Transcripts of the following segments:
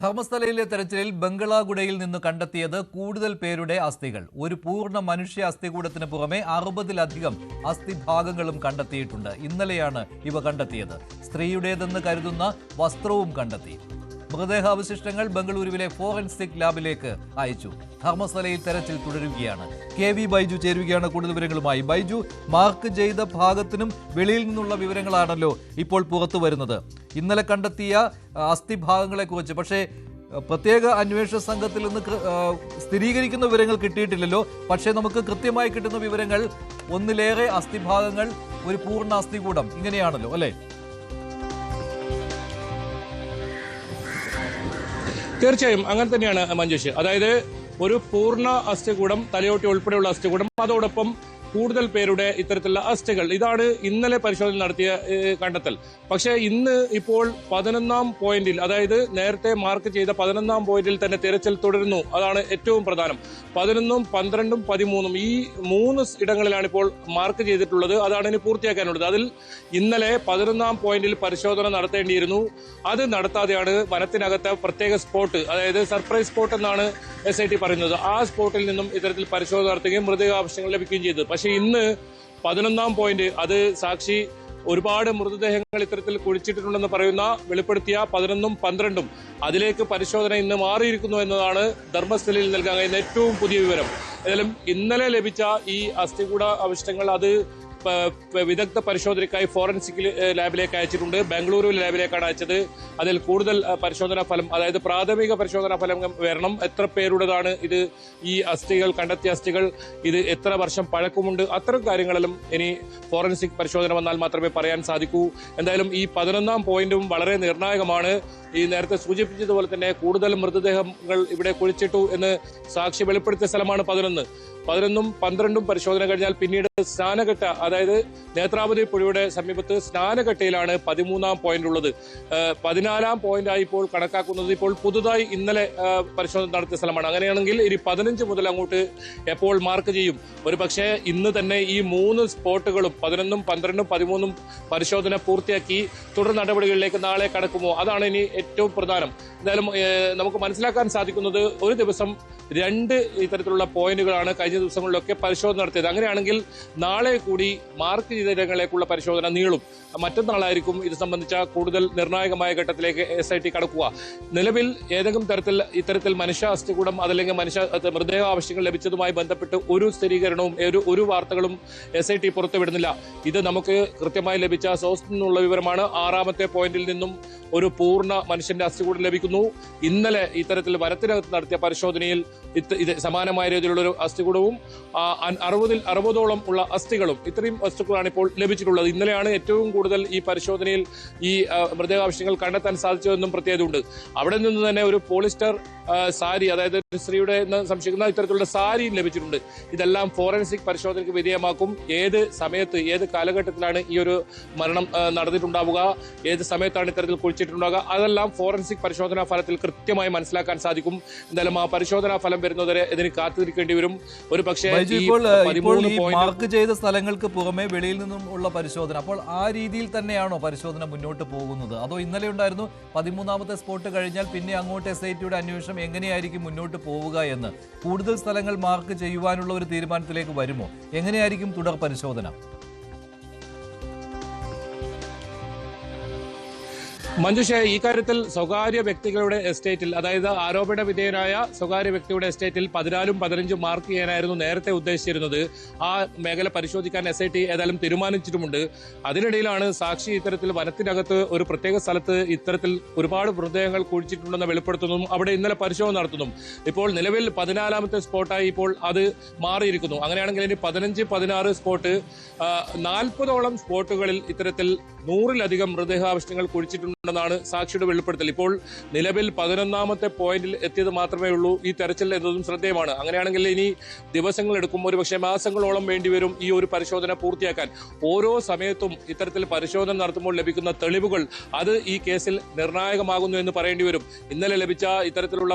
ധർമ്മസ്ഥലയിലെ തെരച്ചിലിൽ ബംഗളാഗുഡയിൽ നിന്ന് കണ്ടെത്തിയത് കൂടുതൽ പേരുടെ അസ്ഥികൾ. ഒരു പൂർണ മനുഷ്യ അസ്ഥികൂടത്തിന് പുറമെ അറുപതിലധികം അസ്ഥിഭാഗങ്ങളും കണ്ടെത്തിയിട്ടുണ്ട്. ഇന്നലെയാണ് ഇവ കണ്ടെത്തിയത്. സ്ത്രീയുടേതെന്ന് കരുതുന്ന വസ്ത്രവും കണ്ടെത്തി. മൃതദേഹാവശിഷ്ടങ്ങൾ ബംഗളൂരുവിലെ ഫോറൻസിക് ലാബിലേക്ക് അയച്ചു. ധർമ്മസ്ഥലയിൽ തെരച്ചിൽ തുടരുകയാണ്. കെ വി ബൈജു ചേരുകയാണ് കൂടുതൽ വിവരങ്ങളുമായി. ബൈജു മാർക്ക് ചെയ്ത ഭാഗത്തിനും വെളിയിൽ നിന്നുള്ള വിവരങ്ങളാണല്ലോ ഇപ്പോൾ പുറത്തു വരുന്നത് ഇന്നലെ കണ്ടെത്തിയ അസ്ഥിഭാഗങ്ങളെക്കുറിച്ച്. പക്ഷേ പ്രത്യേക അന്വേഷണ സംഘത്തിൽ നിന്ന് സ്ഥിരീകരിക്കുന്ന വിവരങ്ങൾ കിട്ടിയിട്ടില്ലല്ലോ. പക്ഷേ നമുക്ക് കൃത്യമായി കിട്ടുന്ന വിവരങ്ങൾ ഒന്നിലേറെ അസ്ഥിഭാഗങ്ങൾ ഒരു പൂർണ അസ്ഥികൂടം. ഇങ്ങനെയാണല്ലോ അല്ലേ? തീർച്ചയായും അങ്ങനെ തന്നെയാണ് മഞ്ജുഷ്. അതായത് ഒരു പൂർണ അസ്ഥികൂടം തലയോട്ടി ഉൾപ്പെടെയുള്ള അസ്ഥികൂടം അതോടൊപ്പം കൂടുതൽ പേരുടെ ഇത്തരത്തിലുള്ള അസ്ഥികൾ ഇതാണ് ഇന്നലെ പരിശോധന നടത്തിയ കണ്ടെത്തൽ. പക്ഷേ ഇന്ന് ഇപ്പോൾ പതിനൊന്നാം പോയിന്റിൽ അതായത് നേരത്തെ മാർക്ക് ചെയ്ത പതിനൊന്നാം പോയിന്റിൽ തന്നെ തിരച്ചിൽ തുടരുന്നു. അതാണ് ഏറ്റവും പ്രധാനം. പതിനൊന്നും പന്ത്രണ്ടും പതിമൂന്നും ഈ മൂന്ന് ഇടങ്ങളിലാണ് ഇപ്പോൾ മാർക്ക് ചെയ്തിട്ടുള്ളത്. അതാണ് ഇനി പൂർത്തിയാക്കാനുള്ളത്. അതിൽ ഇന്നലെ പതിനൊന്നാം പോയിന്റിൽ പരിശോധന നടത്തേണ്ടിയിരുന്നു. അത് നടത്താതെയാണ് വനത്തിനകത്തെ പ്രത്യേക സ്പോട്ട് അതായത് സർപ്രൈസ് സ്പോട്ട് എന്നാണ് എസ് ഐ ടി പറയുന്നത്. ആ സ്പോട്ടിൽ നിന്നും ഇത്തരത്തിൽ പരിശോധന നടത്തുകയും മൃതദേഹാവശങ്ങൾ ലഭിക്കുകയും ചെയ്തു. പക്ഷേ ഇന്ന് പതിനൊന്നാം പോയിന്റ് അത് സാക്ഷി ഒരുപാട് മൃതദേഹങ്ങൾ ഇത്തരത്തിൽ കുഴിച്ചിട്ടിട്ടുണ്ടെന്ന് പറയുന്ന വെളിപ്പെടുത്തിയ പതിനൊന്നും പന്ത്രണ്ടും അതിലേക്ക് പരിശോധന ഇന്ന് മാറിയിരിക്കുന്നു എന്നതാണ് ധർമ്മസ്ഥലയിൽ നൽകാൻ കഴിയുന്ന ഏറ്റവും പുതിയ വിവരം. ഏതായാലും ഇന്നലെ ലഭിച്ച ഈ അസ്ഥികൂട അവശിഷ്ടങ്ങൾ അത് വിദഗ്ധ പരിശോധനയ്ക്കായി ഫോറൻസിക് ലാബിലേക്ക് അയച്ചിട്ടുണ്ട്. ബാംഗ്ലൂരു ലാബിലേക്കാണ് അയച്ചത്. അതിൽ കൂടുതൽ പരിശോധനാ ഫലം അതായത് പ്രാഥമിക പരിശോധനാ ഫലം വരണം. എത്ര പേരുടേതാണ് ഇത്? ഈ അസ്ഥികൾ കണ്ടെത്തിയ അസ്ഥികൾ ഇത് എത്ര വർഷം പഴക്കമുണ്ട്? അത്തരം കാര്യങ്ങളെല്ലാം ഇനി ഫോറൻസിക് പരിശോധന വന്നാൽ മാത്രമേ പറയാൻ സാധിക്കൂ. എന്തായാലും ഈ പതിനൊന്നാം പോയിന്റും വളരെ നിർണായകമാണ്. ഈ നേരത്തെ സൂചിപ്പിച്ചതുപോലെ തന്നെ കൂടുതൽ മൃതദേഹങ്ങൾ ഇവിടെ കുഴിച്ചിട്ടു എന്ന് സാക്ഷി വെളിപ്പെടുത്തിയ സ്ഥലമാണ് പതിനൊന്ന്. പതിനൊന്നും പന്ത്രണ്ടും പരിശോധന കഴിഞ്ഞാൽ പിന്നീട് സ്നാനഘട്ട അതായത് നേത്രാവതി പുഴയുടെ സമീപത്ത് സ്നാനഘട്ടയിലാണ് പതിമൂന്നാം പോയിന്റ് ഉള്ളത്. പതിനാലാം പോയിന്റായി ഇപ്പോൾ കണക്കാക്കുന്നത് ഇപ്പോൾ പുതുതായി ഇന്നലെ പരിശോധന നടത്തിയ സ്ഥലമാണ്. അങ്ങനെയാണെങ്കിൽ ഇനി പതിനഞ്ച് മുതൽ അങ്ങോട്ട് എപ്പോൾ മാർക്ക് ചെയ്യും? ഒരു പക്ഷേ ഇന്ന് തന്നെ ഈ മൂന്ന് സ്പോട്ടുകളും പതിനൊന്നും പന്ത്രണ്ടും പതിമൂന്നും പരിശോധന പൂർത്തിയാക്കി തുടർ നടപടികളിലേക്ക് നാളെ കടക്കുമോ? അതാണ് ഇനി ഏറ്റവും പ്രധാനം. എന്തായാലും നമുക്ക് മനസ്സിലാക്കാൻ സാധിക്കുന്നത് ഒരു ദിവസം രണ്ട് ഇത്തരത്തിലുള്ള പോയിന്റുകളാണ് കഴിഞ്ഞ ദിവസങ്ങളിലൊക്കെ പരിശോധന നടത്തിയത്. അങ്ങനെയാണെങ്കിൽ നാളെ കൂടി മാർക്ക് ചെയ്ത ഇടങ്ങളിലേക്കുള്ള പരിശോധന നീളും. മറ്റന്നാളായിരിക്കും ഇത് സംബന്ധിച്ച കൂടുതൽ നിർണായകമായ ഘട്ടത്തിലേക്ക് എസ് ഐ ടി കടക്കുക. നിലവിൽ ഏതെങ്കിലും തരത്തിൽ ഇത്തരത്തിൽ മനുഷ്യ അസ്ഥികൂടം അതല്ലെങ്കിൽ മനുഷ്യ മൃതദേഹ ആവശ്യങ്ങൾ ലഭിച്ചതുമായി ബന്ധപ്പെട്ട് ഒരു സ്ഥിരീകരണവും ഒരു ഒരു വാർത്തകളും എസ് ഐ ടി പുറത്തുവിടുന്നില്ല. ഇത് നമുക്ക് കൃത്യമായി ലഭിച്ച സോഴ്സിൽ നിന്നുള്ള വിവരമാണ്. ആറാമത്തെ പോയിന്റിൽ നിന്നും ഒരു പൂർണ മനുഷ്യന്റെ അസ്ഥികൂടം ലഭിക്കുന്നു. ഇന്നലെ ഇത്തരത്തിൽ വനത്തിനകത്ത് നടത്തിയ പരിശോധനയിൽ ഇത് സമാനമായ രീതിയിലുള്ള ഒരു അസ്ഥികൂടവും അറുപതിൽ അറുപതോളം ഉള്ള അസ്ഥികളും ഇത്രയും വസ്തുക്കളാണ് ഇപ്പോൾ ലഭിച്ചിട്ടുള്ളത്. ഇന്നലെയാണ് ഏറ്റവും കൂടുതൽ ഈ പരിശോധനയിൽ ഈ ആ, മൃതദേഹാവശങ്ങൾ കണ്ടെത്താൻ സാധിച്ചതെന്നും പ്രത്യേകതയുണ്ട്. അവിടെ നിന്ന് തന്നെ ഒരു പോളിസ്റ്റർ സാരി അതായത് സ്ത്രീയുടെ സംശയിക്കുന്ന ഇത്തരത്തിലുള്ള സാരിയും ലഭിച്ചിട്ടുണ്ട്. ഇതെല്ലാം ഫോറൻസിക് പരിശോധനയ്ക്ക് വിധേയമാക്കും. ഏത് സമയത്ത് ഏത് കാലഘട്ടത്തിലാണ് ഈ ഒരു മരണം നടന്നിട്ടുണ്ടാവുക? ഏത് സമയത്താണ് ഇത്തരത്തിൽ കുഴിച്ചിട്ടുണ്ടാവുക? അതെല്ലാം ഫോറൻസിക് പരിശോധനാ ഫലത്തിൽ കൃത്യമായി മനസ്സിലാക്കാൻ സാധിക്കും. എന്തായാലും ആ പരിശോധനാ ഫലം വരുന്നവരെ ഇതിന് കാത്തിരിക്കേണ്ടി വരും. ഒരു പക്ഷേ മാർക്ക് ചെയ്ത സ്ഥലങ്ങൾക്ക് പുറമെ വെളിയിൽ നിന്നും ഉള്ള പരിശോധന. അപ്പോൾ ആ രീതിയിൽ തന്നെയാണോ പരിശോധന മുന്നോട്ട് പോകുന്നത്? അതോ ഇന്നലെ ഉണ്ടായിരുന്നു പതിമൂന്നാമത്തെ സ്പോട്ട് കഴിഞ്ഞാൽ പിന്നെ അങ്ങോട്ട് എസ് ഐ ടിയുടെ അന്വേഷണം എങ്ങനെയായിരിക്കും മുന്നോട്ട് പോവുക എന്ന്? കൂടുതൽ സ്ഥലങ്ങൾ മാർക്ക് ചെയ്യുവാനുള്ള ഒരു തീരുമാനത്തിലേക്ക് വരുമോ? എങ്ങനെയായിരിക്കും തുടർ പരിശോധന? മഞ്ജുഷ ഈ കാര്യത്തിൽ സ്വകാര്യ വ്യക്തികളുടെ എസ്റ്റേറ്റിൽ അതായത് ആരോപണ വിധേയനായ സ്വകാര്യ വ്യക്തിയുടെ എസ്റ്റേറ്റിൽ പതിനാലും പതിനഞ്ചും മാർക്ക് ചെയ്യാനായിരുന്നു നേരത്തെ ഉദ്ദേശിച്ചിരുന്നത്. ആ മേഖല പരിശോധിക്കാൻ എസ് ഐ ടി ഏതായാലും തീരുമാനിച്ചിട്ടുമുണ്ട്. അതിനിടയിലാണ് സാക്ഷി ഇത്തരത്തിൽ വനത്തിനകത്ത് ഒരു പ്രത്യേക സ്ഥലത്ത് ഇത്തരത്തിൽ ഒരുപാട് മൃതദേഹങ്ങൾ കുഴിച്ചിട്ടുണ്ടെന്ന് വെളിപ്പെടുത്തുന്നതും അവിടെ ഇന്നലെ പരിശോധന നടത്തുന്നു ഇപ്പോൾ നിലവിൽ പതിനാലാമത്തെ സ്പോട്ടായി ഇപ്പോൾ അത് മാറിയിരിക്കുന്നു. അങ്ങനെയാണെങ്കിൽ ഇനി പതിനഞ്ച് പതിനാറ് സ്പോട്ട് നാൽപ്പതോളം സ്പോട്ടുകളിൽ ഇത്തരത്തിൽ നൂറിലധികം മൃതദേഹാവശിഷ്ടങ്ങൾ കുഴിച്ചിട്ടുണ്ടെന്നാണ് സാക്ഷിയുടെ വെളിപ്പെടുത്തൽ. ഇപ്പോൾ നിലവിൽ പതിനൊന്നാമത്തെ പോയിന്റിൽ എത്തിയത് മാത്രമേ ഉള്ളൂ. ഈ തെരച്ചിൽ എന്നതും ശ്രദ്ധേയമാണ്. അങ്ങനെയാണെങ്കിൽ ഇനി ദിവസങ്ങൾ എടുക്കും. ഒരുപക്ഷെ മാസങ്ങളോളം വേണ്ടിവരും ഈ ഒരു പരിശോധന പൂർത്തിയാക്കാൻ. ഓരോ സമയത്തും ഇത്തരത്തിൽ പരിശോധന നടത്തുമ്പോൾ ലഭിക്കുന്ന തെളിവുകൾ അത് ഈ കേസിൽ നിർണായകമാകുന്നു എന്ന് പറയേണ്ടി വരും. ഇന്നലെ ലഭിച്ച ഇത്തരത്തിലുള്ള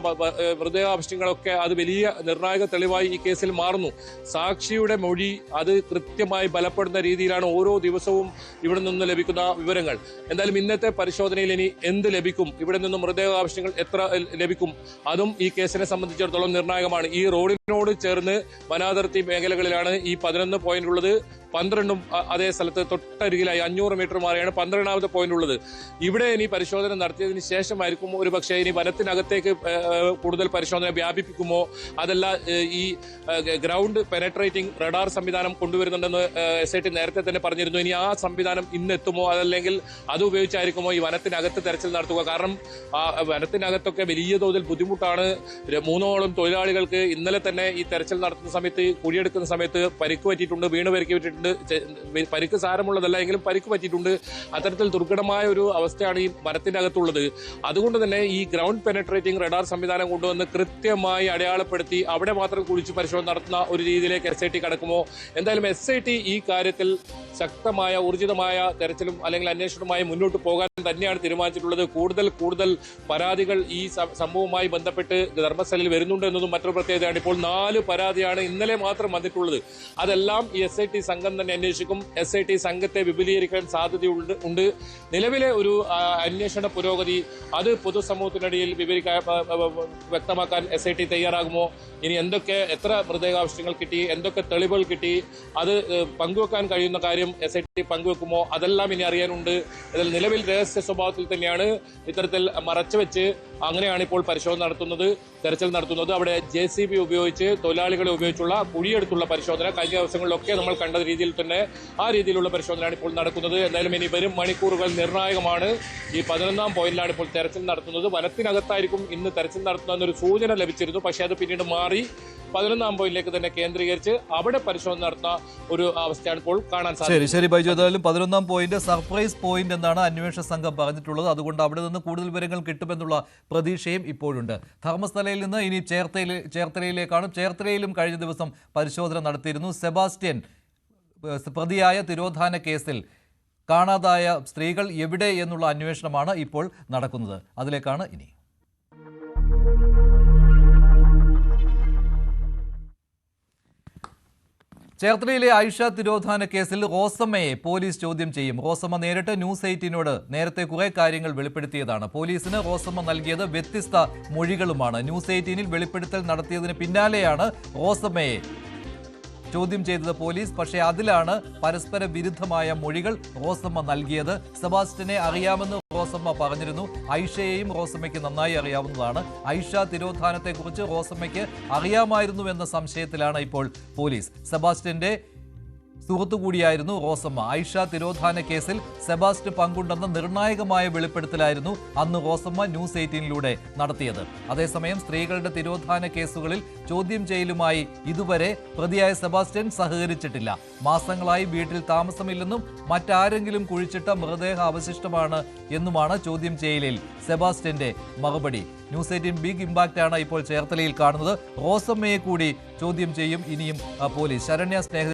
മൃതദേഹാവശിഷ്ടങ്ങളൊക്കെ അത് വലിയ നിർണായക തെളിവായി ഈ കേസിൽ മാറുന്നു. സാക്ഷിയുടെ മൊഴി അത് കൃത്യമായി ബലപ്പെടുന്ന രീതിയിലാണ് ഓരോ ദിവസവും ഇവിടെ നിന്ന് ലഭിക്കുന്ന വിവരങ്ങൾ. എന്തായാലും ഇന്നത്തെ പരിശോധന പരിശോധനയിൽ ഇനി എന്ത് ലഭിക്കും? ഇവിടെ നിന്ന് മൃതദേഹാവശ്യങ്ങൾ എത്ര ലഭിക്കും? അതും ഈ കേസിനെ സംബന്ധിച്ചിടത്തോളം നിർണായകമാണ്. ഈ റോഡിനോട് ചേർന്ന് വനാതിർത്തി മേഖലകളിലാണ് ഈ പതിനൊന്ന് പോയിന്റ് ഉള്ളത്. പന്ത്രണ്ടും അതേ സ്ഥലത്ത് തൊട്ടരികിലായി അഞ്ഞൂറ് മീറ്റർ മാറിയാണ് പന്ത്രണ്ടാമത്തെ പോയിന്റ് ഉള്ളത്. ഇവിടെ ഇനി പരിശോധന നടത്തിയതിന് ശേഷമായിരിക്കും ഒരു പക്ഷേ ഇനി വനത്തിനകത്തേക്ക് കൂടുതൽ പരിശോധന വ്യാപിപ്പിക്കുമോ? അതല്ല ഈ ഗ്രൗണ്ട് പെനട്രേറ്റിംഗ് റഡാർ സംവിധാനം കൊണ്ടുവരുന്നുണ്ടെന്ന് എസ് ഐ ടി നേരത്തെ തന്നെ പറഞ്ഞിരുന്നു. ഇനി ആ സംവിധാനം ഇന്ന് എത്തുമോ അതല്ലെങ്കിൽ അത് ഉപയോഗിച്ചായിരിക്കുമോ ഈ വനത്തിനകത്ത് തെരച്ചിൽ നടത്തുക? കാരണം വനത്തിനകത്തൊക്കെ വലിയ തോതിൽ ബുദ്ധിമുട്ടാണ്. മൂന്നോളം തൊഴിലാളികൾക്ക് ഇന്നലെ തന്നെ ഈ തെരച്ചിൽ നടത്തുന്ന സമയത്ത് കുഴിയെടുക്കുന്ന സമയത്ത് പരിക്ക് പറ്റിയിട്ടുണ്ട് വീണ് പരിക്ക് പറ്റിയിട്ടുണ്ട്. ചെ- പരിക്ക് സാരമുള്ളതല്ല എങ്കിലും പരിക്ക് പറ്റിയിട്ടുണ്ട്. അത്തരത്തിൽ ദുർഘടമായ ഒരു അവസ്ഥയാണ് ഈ മരത്തിന്റെ അകത്തുള്ളത്. അതുകൊണ്ട് തന്നെ ഈ ഗ്രൗണ്ട് പെനട്രേറ്റിംഗ് റഡാർ സംവിധാനം കൊണ്ടുവന്ന് കൃത്യമായി അടയാളപ്പെടുത്തി അവിടെ മാത്രം കുഴിച്ച് പരിശോധന നടത്തുന്ന ഒരു രീതിയിലേക്ക് എസ് ഐ ടി കടക്കുമോ? എന്തായാലും എസ് ഐ ടി ഈ കാര്യത്തിൽ ശക്തമായ ഊർജിതമായ തെരച്ചിലും അല്ലെങ്കിൽ അന്വേഷണവുമായി മുന്നോട്ട് പോകാൻ തന്നെയാണ് തീരുമാനിച്ചിട്ടുള്ളത്. കൂടുതൽ കൂടുതൽ പരാതികൾ ഈ സംഭവവുമായി ബന്ധപ്പെട്ട് ധർമ്മസ്ഥലിൽ വരുന്നുണ്ട് എന്നതും മറ്റൊരു പ്രത്യേകതയാണ്. ഇപ്പോൾ നാല് പരാതിയാണ് ഇന്നലെ മാത്രം വന്നിട്ടുള്ളത്. അതെല്ലാം ഈ എസ് ഐ ടി സംഘം തന്നെ അന്വേഷിക്കും. എസ് ഐ ടി സംഘത്തെ വിപുലീകരിക്കാൻ സാധ്യതയുണ്ട് ഉണ്ട്. നിലവിലെ ഒരു അന്വേഷണ പുരോഗതി അത് പൊതുസമൂഹത്തിനിടയിൽ വിവരിക്കാൻ വ്യക്തമാക്കാൻ എസ് ഐ ടി തയ്യാറാകുമോ? ഇനി എന്തൊക്കെ എത്ര മൃതദേഹാവശ്യങ്ങൾ കിട്ടി? എന്തൊക്കെ തെളിവുകൾ കിട്ടി? അത് പങ്കുവെക്കാൻ കഴിയുന്ന കാര്യം എസ് ഐ ടി പങ്കുവെക്കുമോ? അതെല്ലാം ഇനി അറിയാനുണ്ട്. ഇതിൽ നിലവിൽ രഹസ്യ സ്വഭാവത്തിൽ തന്നെയാണ് ഇത്തരത്തിൽ മറച്ചുവെച്ച് അങ്ങനെയാണ് ഇപ്പോൾ പരിശോധന നടത്തുന്നത് തെരച്ചിൽ നടത്തുന്നത്. അവിടെ ജെ സി ബി ഉപയോഗിച്ച് തൊഴിലാളികളെ ഉപയോഗിച്ചുള്ള കുഴിയെടുത്തുള്ള പരിശോധന കഴിഞ്ഞ ദിവസങ്ങളിലൊക്കെ നമ്മൾ കണ്ട രീതിയിൽ തന്നെ ആ രീതിയിലുള്ള പരിശോധനയാണ് ഇപ്പോൾ നടക്കുന്നത്. എന്തായാലും ഇനി വരും മണിക്കൂറുകൾ നിർണായകമാണ്. ഈ പതിനൊന്നാം പോയിന്റിലാണ് ഇപ്പോൾ തെരച്ചിൽ നടത്തുന്നത്. വനത്തിനകത്തായിരിക്കും ഇന്ന് തെരച്ചിൽ നടത്തുന്ന എന്നൊരു സൂചന ലഭിച്ചിരുന്നു. പക്ഷേ അത് പിന്നീട് മാറി. പതിനൊന്നാം പോയിന്റിലേക്ക് തന്നെ കേന്ദ്രീകരിച്ച് അവിടെ പരിശോധന നടത്തുന്ന ഒരു അവസ്ഥയാണ് ഇപ്പോൾ കാണാൻ ശരി സാധിക്കുന്നത്. ശരി ബൈജു. ഏതായാലും പതിനൊന്നാം പോയിന്റ് സർപ്രൈസ് പോയിന്റ് എന്നാണ് അന്വേഷണ സംഘം പറഞ്ഞിട്ടുള്ളത്. അതുകൊണ്ട് അവിടെ നിന്ന് കൂടുതൽ വിവരങ്ങൾ കിട്ടുമെന്നുള്ള പ്രതീക്ഷയും ഇപ്പോഴുണ്ട്. ധർമ്മസ്ഥലയിൽ നിന്ന് ഇനി ചേർത്തല ചേർത്തലയിലേക്കാണ്. ചേർത്തലയിലും കഴിഞ്ഞ ദിവസം പരിശോധന നടത്തിയിരുന്നു. സെബാസ്റ്റ്യൻ പ്രതിയായ തിരോധാന കേസിൽ കാണാതായ സ്ത്രീകൾ എവിടെ എന്നുള്ള അന്വേഷണമാണ് ഇപ്പോൾ നടക്കുന്നത്. അതിലേക്കാണ് ഇനി. ചേർത്തലയിലെ ആയിഷ തിരോധാന കേസിൽ റോസമ്മയെ പോലീസ് ചോദ്യം ചെയ്യും. റോസമ്മ നേരിട്ട് ന്യൂസ് എയ്റ്റീനോട് നേരത്തെ കുറെ കാര്യങ്ങൾ വെളിപ്പെടുത്തിയതാണ്. പോലീസിന് റോസമ്മ നൽകിയത് വ്യത്യസ്ത മൊഴികളുമാണ്. ന്യൂസ് എയ്റ്റീനിൽ വെളിപ്പെടുത്തൽ നടത്തിയതിന് പിന്നാലെയാണ് റോസമ്മയെ ചോദ്യം ചെയ്തത് പോലീസ്. പക്ഷേ അതിലാണ് പരസ്പര വിരുദ്ധമായ മൊഴികൾ റോസമ്മ നൽകിയത്. സെബാസ്റ്റ്യനെ അറിയാമെന്ന് റോസമ്മ പറഞ്ഞിരുന്നു. ഐഷയെയും റോസമ്മയ്ക്ക് നന്നായി അറിയാവുന്നതാണ്. ഐഷ തിരോധാനത്തെക്കുറിച്ച് റോസമ്മയ്ക്ക് അറിയാമായിരുന്നു എന്ന സംശയത്തിലാണ് ഇപ്പോൾ പോലീസ്. സെബാസ്റ്റ്യന്റെ സുഹൃത്തു കൂടിയായിരുന്നു റോസമ്മ. ഐഷ തിരോധാന കേസിൽ സെബാസ്റ്റ് പങ്കുണ്ടെന്ന നിർണായകമായ വെളിപ്പെടുത്തലായിരുന്നു അന്ന് റോസമ്മ ന്യൂസ് എയ്റ്റീനിലൂടെ നടത്തിയത്. അതേസമയം സ്ത്രീകളുടെ തിരോധാന കേസുകളിൽ ചോദ്യം ചെയ്യലുമായി ഇതുവരെ പ്രതിയായ സെബാസ്റ്റ്യൻ സഹകരിച്ചിട്ടില്ല. മാസങ്ങളായി വീട്ടിൽ താമസമില്ലെന്നും മറ്റാരെങ്കിലും കുഴിച്ചിട്ട മൃതദേഹ അവശിഷ്ടമാണ് എന്നുമാണ് ചോദ്യം ചെയ്യലിൽ സെബാസ്റ്റ്യന്റെ മറുപടി. ന്യൂസ് എയ്റ്റീൻ ബിഗ് ഇമ്പാക്റ്റ് ആണ് ഇപ്പോൾ ചേർത്തലയിൽ കാണുന്നത്. റോസമ്മയെ കൂടി ചോദ്യം ചെയ്യും ഇനിയും പോലീസ്. ശരണ്യ സ്നേഹ